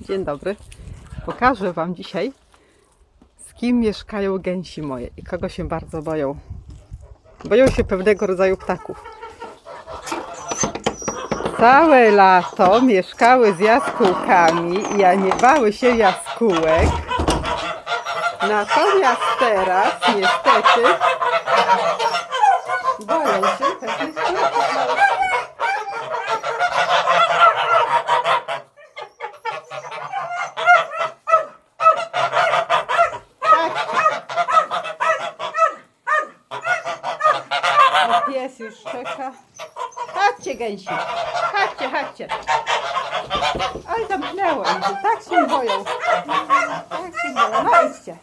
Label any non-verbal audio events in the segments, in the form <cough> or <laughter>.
Dzień dobry. Pokażę Wam dzisiaj, z kim mieszkają gęsi moje i kogo się bardzo boją. Boją się pewnego rodzaju ptaków. Całe lato mieszkały z jaskółkami i ja nie bały się jaskółek. Natomiast teraz niestety boją się pewnych ptaków. Pies już czeka. Chodźcie gęsi. Chodźcie, chodźcie. Oj, zamknęło się. Tak się boją. Tak się boją. No idźcie.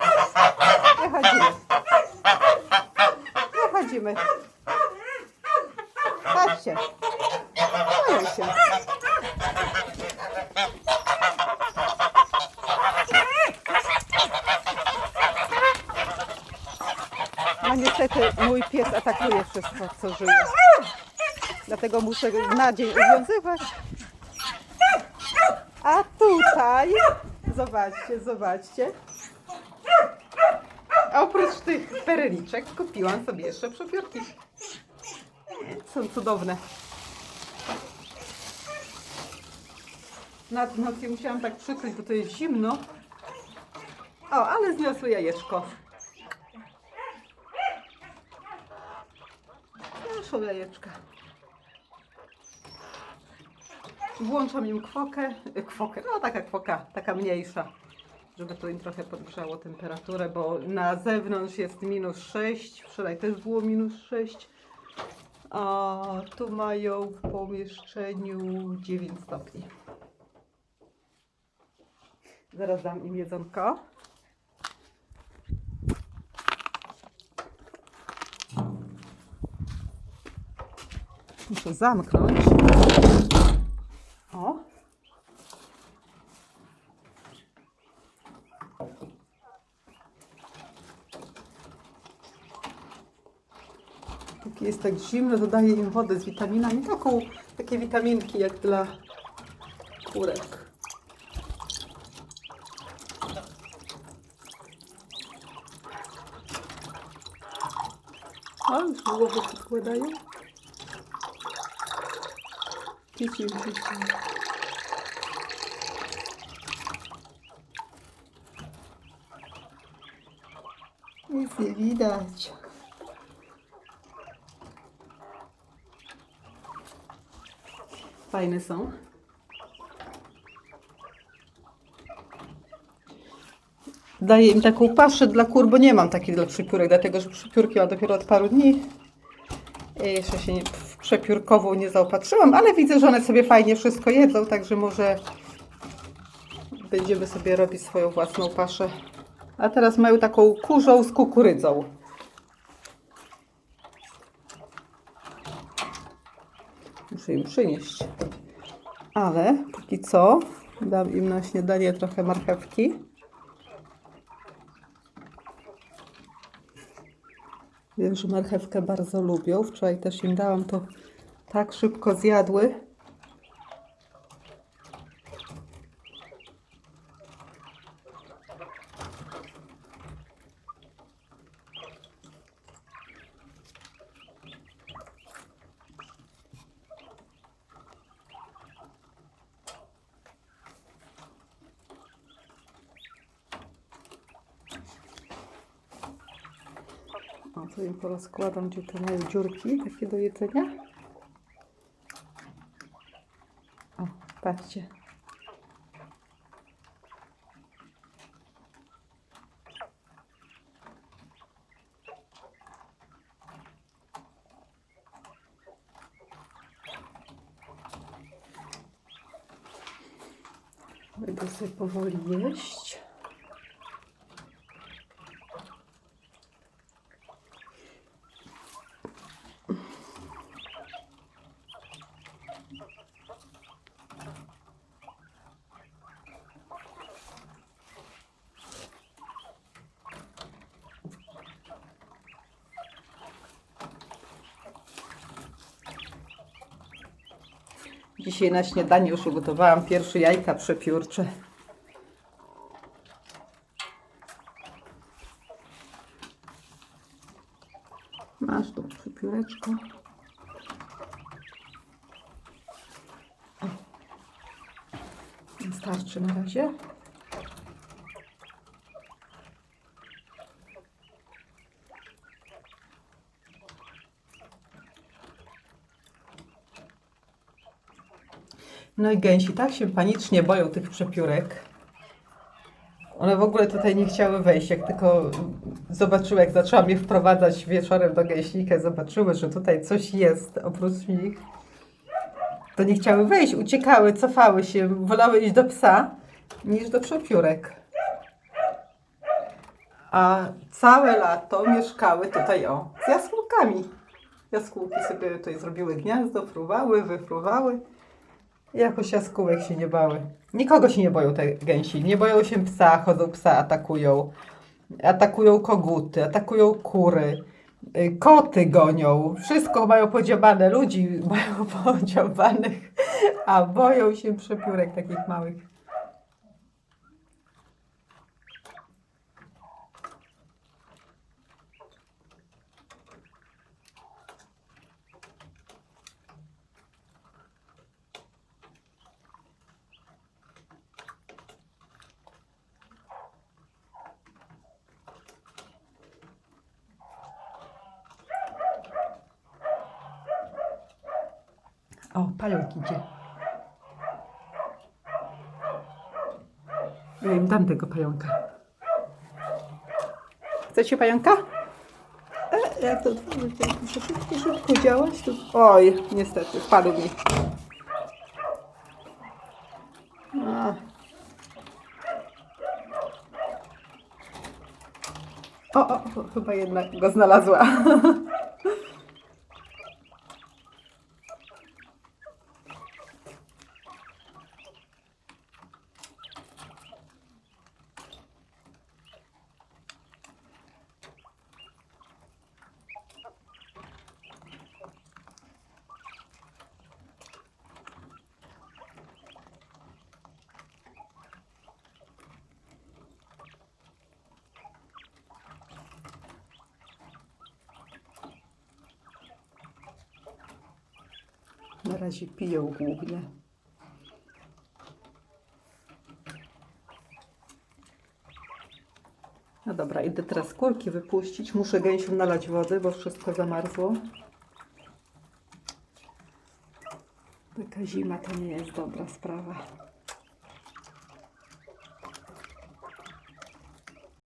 Wychodzimy. Wychodzimy. Chodźcie. Boją się. No niestety mój pies atakuje wszystko, co żyje. Dlatego muszę na dzień uwiązywać. A tutaj, zobaczcie, zobaczcie. Oprócz tych pereliczek kupiłam sobie jeszcze przepiórki. Są cudowne. Nad noc musiałam tak przykryć, bo to jest zimno. O, ale zniosły jajeczko. Proszę jajeczka. Włączam im kwokę, kwokę, no taka kwoka, taka mniejsza, żeby to im trochę podgrzało temperaturę, bo na zewnątrz jest minus 6, wczoraj też było minus 6, a tu mają w pomieszczeniu 9 stopni. Zaraz dam im jedzonko. Muszę zamknąć. O. Póki jest tak zimno, dodaję im wodę z witaminami. Taką, takie witaminki jak dla kurek. O, już głowę podkładają. Dzieci już dzieci. Nic nie widać. Fajne są. Daję im taką paszę dla kur, bo nie mam takiej dla przypiórek, dlatego że przypiórki mam dopiero od paru dni. I Jeszcze się nie, przepiórkową nie zaopatrzyłam, ale widzę, że one sobie fajnie wszystko jedzą, także może będziemy sobie robić swoją własną paszę. A teraz mają taką kurzą z kukurydzą. Muszę im przynieść. Ale póki co dam im na śniadanie trochę marchewki. Wiem, że marchewkę bardzo lubią. Wczoraj też im dałam to tak szybko zjadły. O, to im porozkładam, gdzie to mają dziurki takie do jedzenia. O, patrzcie. Będę sobie powoli jeść. Dzisiaj na śniadanie już ugotowałam pierwsze jajka przepiórcze. Masz tu przepióreczko. Wystarczy na razie. No i gęsi tak się panicznie boją tych przepiórek. One w ogóle tutaj nie chciały wejść. Jak tylko zobaczyły, jak zaczęłam je wprowadzać wieczorem do gęśnika, zobaczyły, że tutaj coś jest oprócz nich, to nie chciały wejść, uciekały, cofały się, wolały iść do psa niż do przepiórek. A całe lato mieszkały tutaj o, z jaskółkami. Jaskółki sobie tutaj zrobiły gniazdo, fruwały, wyfruwały. Jakoś jaskółek się nie bały. Nikogo się nie boją te gęsi. Nie boją się psa, chodzą psa, atakują. Atakują koguty, atakują kury. Koty gonią. Wszystko mają podziobane. Ludzi mają <laughs> podziobanych, a boją się przepiórek takich małych. O, pająk idzie. Ja im dam tego pająka. Chcecie pająka? E, jak to szybko, szybko działać? To... Oj, niestety, wpadł mi. A. O, o, o, chyba jednak go znalazła. <laughs> Na razie piją głównie. No dobra, idę teraz kurki wypuścić. Muszę gęsiom nalać wody, bo wszystko zamarzło. Taka zima to nie jest dobra sprawa.